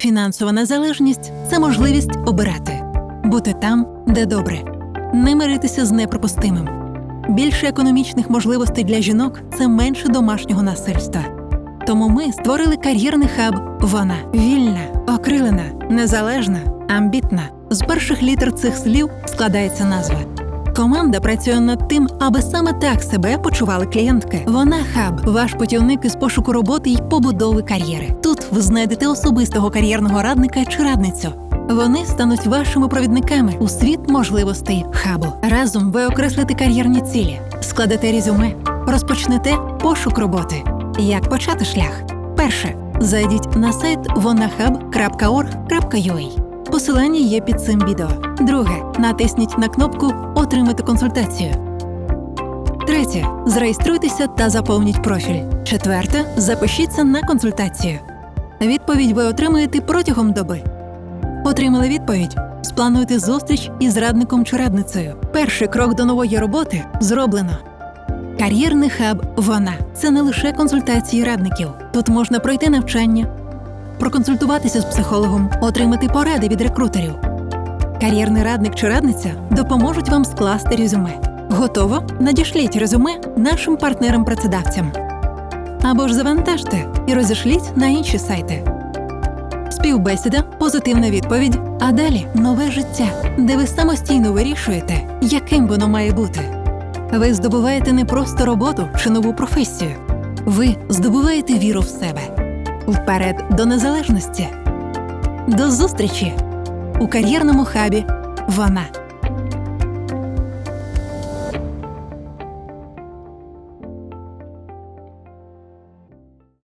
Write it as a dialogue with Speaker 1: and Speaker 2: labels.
Speaker 1: Фінансова незалежність це можливість обирати, бути там, де добре, не миритися з неприпустимим. Більше економічних можливостей для жінок це менше домашнього насильства. Тому ми створили кар'єрний хаб. Вона вільна, окрилена, незалежна, амбітна. З перших літер цих слів складається назва. Команда працює над тим, аби саме так себе почували клієнтки. Вона хаб, ваш путівник із пошуку роботи й побудови кар'єри. Тут ви знайдете особистого кар'єрного радника чи радницю. Вони стануть вашими провідниками у світ можливостей хабу. Разом ви окреслите кар'єрні цілі, складете резюме, розпочнете пошук роботи. Як почати шлях? Перше. Зайдіть на сайт vonahub.org.ua. Посилання є під цим відео. Друге. Натисніть на кнопку Отримати консультацію. Третє. Зареєструйтеся та заповніть профіль. Четверте. Запишіться на консультацію. Відповідь ви отримаєте протягом доби. Отримали відповідь? Сплануйте зустріч із радником чи радницею. Перший крок до нової роботи зроблено. Кар'єрний хаб вона це не лише консультації радників. Тут можна пройти навчання, проконсультуватися з психологом, отримати поради від рекрутерів. Кар'єрний радник чи радниця допоможуть вам скласти резюме. Готово? Надішліть резюме нашим партнерам-працедавцям. Або ж завантажте і розішліть на інші сайти. Співбесіда, позитивна відповідь, а далі нове життя, де ви самостійно вирішуєте, яким воно має бути. Ви здобуваєте не просто роботу чи нову професію. Ви здобуваєте віру в себе. Вперед до незалежності. До зустрічі у кар'єрному хабі. Вона.